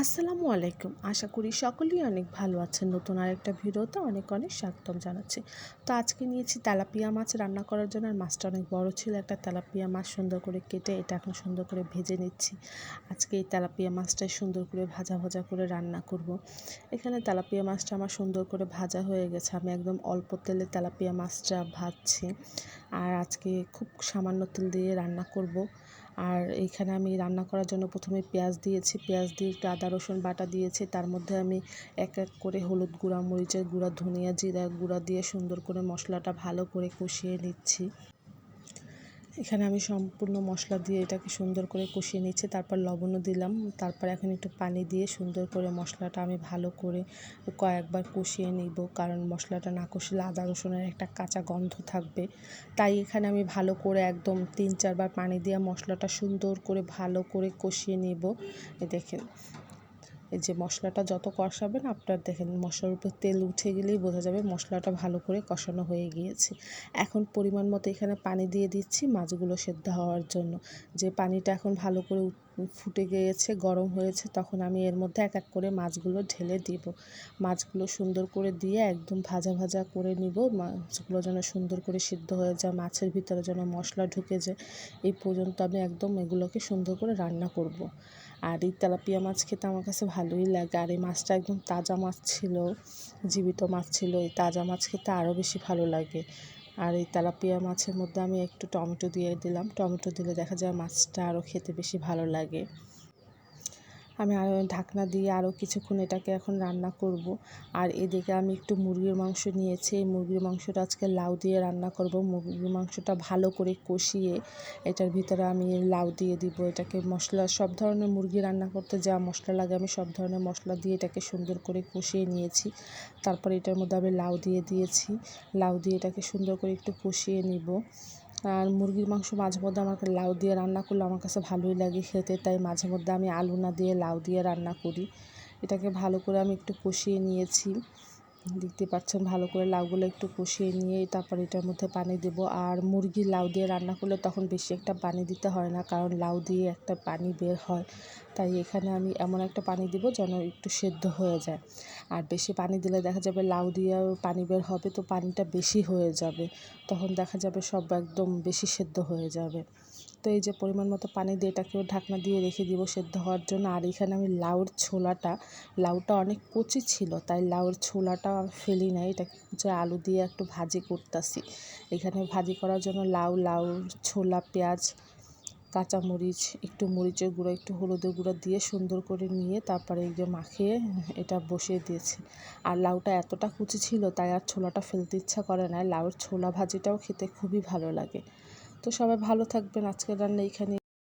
আসসালামু আলাইকুম। আশা করি সকলেই অনেক ভালো আছেন। নতুন আরেকটা ভিডিওতে অনেক অনেক স্বাগতম জানাচ্ছি। তো আজকে নিয়েছি তেলাপিয়া মাছ। রান্না করার জন্য আর মাছটা অনেক বড় ছিল। একটা তেলাপিয়া মাছ সুন্দর করে কেটে এটা এখন সুন্দর করে ভেজে নিচ্ছি। আজকে এই তেলাপিয়া মাছটাই সুন্দর করে ভাজা ভাজা করে রান্না করব। এখানে তেলাপিয়া মাছটা আমার সুন্দর করে ভাজা হয়ে গেছে। আমি একদম অল্প তেলে তেলাপিয়া মাছটা ভাজছি। আর আজকে খুব সামান্য তেল দিয়ে রান্না করব। আর এইখানে আমি রান্না করার জন্য প্রথমে পেঁয়াজ দিয়েছি, পেঁয়াজ দিয়ে একটু আদা, রসুন বাটা দিয়েছি। তার মধ্যে আমি এক এক করে হলুদ গুঁড়া, মরিচের গুঁড়া, ধনিয়া জিরা গুঁড়া দিয়ে সুন্দর করে মশলাটা ভালো করে কষিয়ে নিচ্ছি। এখানে আমি সম্পূর্ণ মশলা দিয়ে এটাকে সুন্দর করে কষিয়ে নিচ্ছি, তারপর লবণও দিলাম, তারপর এখন একটু পানি দিয়ে সুন্দর করে মশলাটা আমি ভালো করে কয়েকবার কষিয়ে নিব, কারণ মশলাটা না কষলে আদা রসুনের একটা কাঁচা গন্ধ থাকবে। তাই এখানে আমি ভালো করে একদম তিন চারবার পানি দিয়ে মশলাটা সুন্দর করে ভালো করে কষিয়ে নিব। দেখেন যে মশলাটা যত কষাবেন, আপনার দেখেন মশলার উপর তেল উঠে গেলেই বোঝা যাবে মশলাটা ভালো করে কষানো হয়ে গিয়েছে। এখন পরিমাণ মতো এখানে পানি দিয়ে দিচ্ছি মাছগুলো সেদ্ধ হওয়ার জন্য। যে পানিটা এখন ভালো করে ফুটে গিয়েছে, গরম হয়েছে, তখন আমি এর মধ্যে এক এক করে মাছগুলো ঢেলে দিব। মাছগুলো সুন্দর করে দিয়ে একদম ভাজা ভাজা করে নিব। মাছগুলো যেন সুন্দর করে সিদ্ধ হয়ে যায়, মাছের ভিতরে যেন মশলা ঢুকে যায়, এই পর্যন্ত আমি একদম এগুলোকে সুন্দর করে রান্না করব। আর এই তেলাপিয়া মাছ খেতে আমার কাছে ভালোই লাগে। আর এই মাছটা একদম তাজা মাছ ছিল, জীবিত মাছ ছিল, এই তাজা মাছ খেতে আরও বেশি ভালো লাগে। আর এই তেলাপিয়া মাছের মধ্যে আমি একটু টমেটো দিয়ে দিলাম। টমেটো দিলে দেখা যায় মাছটা আরও খেতে বেশি ভালো লাগে। আমি আরও ঢাকনা দিয়ে আরও কিছুক্ষণ এটাকে এখন রান্না করব। আর এদিকে আমি একটু মুরগির মাংস নিয়েছি। এই মুরগির মাংসটা আজকে লাউ দিয়ে রান্না করব। মুরগির মাংসটা ভালো করে কষিয়ে এটার ভিতরে আমি লাউ দিয়ে দিব। এটাকে মশলা, সব ধরনের মুরগি রান্না করতে যা মশলা লাগে আমি সব ধরনের মশলা দিয়ে এটাকে সুন্দর করে কষিয়ে নিয়েছি। তারপর এটার মধ্যে আমি লাউ দিয়ে দিয়েছি। লাউ দিয়ে এটাকে সুন্দর করে একটু কষিয়ে নিব। আর মুরগির মাংস মাঝে মধ্যে আমাকে লাউ দিয়ে রান্না করলে আমার কাছে ভালোই লাগে খেতে, তাই মাঝে মধ্যে আমি আলু না দিয়ে লাউ দিয়ে রান্না করি। এটাকে ভালো করে আমি একটু কষিয়ে নিয়েছি। দেখতে পাচ্ছেন, ভালো করে লাউগুলো একটু কষিয়ে নিয়ে তারপর এটার মধ্যে পানি দেব। আর মুরগি লাউ দিয়ে রান্না করলে তখন বেশি একটা পানি দিতে হয় না, কারণ লাউ দিয়ে একটা পানি বের হয়। তাই এখানে আমি এমন একটা পানি দিব যেন একটু সেদ্ধ হয়ে যায়। আর বেশি পানি দিলে দেখা যাবে লাউ দিয়ে পানি বের হবে, তো পানিটা বেশি হয়ে যাবে। তখন দেখা যাবে সব একদম বেশি সেদ্ধ হয়ে যাবে। তো এই যে পরিমাণ মতো পানি দিয়ে এটাকেও ঢাকনা দিয়ে রেখে দিব সেদ্ধ হওয়ার জন্য। আর এখানে আমি লাউর ছোলাটা, লাউটা অনেক কচি ছিল, তাই লাউর ছোলাটা আমি ফেলি নাই। এটা যে আলু দিয়ে একটু ভাজি করতেছি। এখানে ভাজি করার জন্য লাউ লাউ, ছোলা, পেঁয়াজ, কাঁচামরিচ, একটু মরিচের গুঁড়ো, একটু হলুদের গুঁড়ো দিয়ে সুন্দর করে নিয়ে তারপরে এই যে মাখিয়ে এটা বসিয়ে দিয়েছি। আর লাউটা এতটা কুচি ছিল, তাই আর ছোলাটা ফেলতে ইচ্ছা করে না লাউর ছোলা ভাজিটাও খেতে খুবই ভালো লাগে। তো সবাই ভালো থাকবেন আজকের রান্না এইখানে